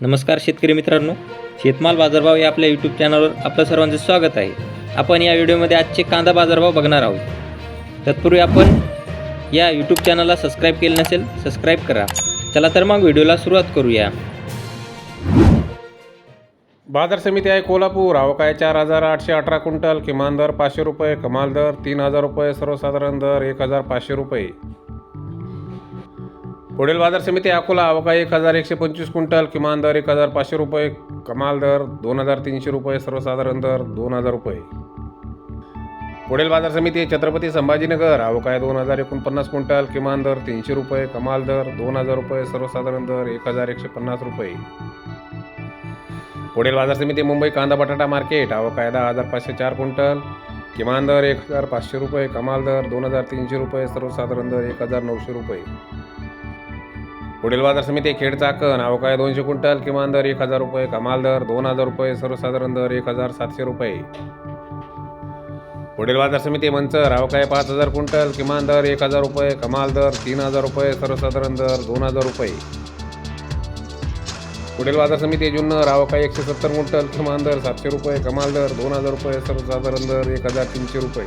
नमस्कार शेतकरी मित्रांनो. शेतमाल बाजारभाव या आपल्या यूट्यूब चॅनलवर आपलं सर्वांचं स्वागत आहे. आपण या व्हिडिओमध्ये आजचे कांदा बाजारभाव बघणार आहोत. तत्पूर्वी आपण या यूट्यूब चॅनलला सबस्क्राईब केलं नसेल सबस्क्राईब करा. चला तर मग व्हिडिओला सुरुवात करूया. बाजार समिती आहे कोल्हापूर. अवकाय चार हजार आठशे अठरा क्विंटल. किमान दर पाचशे रुपये कमाल दर तीन हजार रुपये सर्वसाधारण दर एक हजार पाचशे रुपये. पुढील बाजार समिती अकोला अवका एक हजार एकशे पंचवीस क्विंटल किमान दर एक हजार पाचशे रुपये कमाल दर दोन हजार तीनशे रुपये सर्वसाधारण दर दोन हजार रुपये. पुढील बाजार समिती छत्रपती संभाजीनगर अवकाय दोन हजार एकोणपन्नास क्विंटल किमान दर तीनशे रुपये कमाल दर दोन हजार रुपये सर्वसाधारण दर एक हजार एकशे पन्नास रुपये. पुढील बाजार समिती मुंबई कांदा बटाटा मार्केट अवकाय दहा हजार पाचशे चार क्विंटल किमान दर एक हजार पाचशे रुपये कमाल दर दोन हजार तीनशे रुपये सर्वसाधारण दर एक हजार नऊशे रुपये. पुढील बाजार समिती खेडचा कण अवकाय दोनशे क्विंटल किमान दर एक हजार रुपये कमाल दर दोन हजार रुपये सर्वसाधारण दर एक हजार सातशे रुपये. पुढील बाजार समिती मंचर अवकाय पाच हजार क्विंटल किमान दर एक हजार रुपये कमाल दर तीन हजार रुपये सर्वसाधारण दर दोन हजार रुपये. पुढील बाजार समिती जुन्नर अवकाय एकशे सत्तर क्विंटल किमान दर सातशे रुपये कमाल दर दोन हजार रुपये सर्वसाधारण दर एक हजार तीनशे रुपये.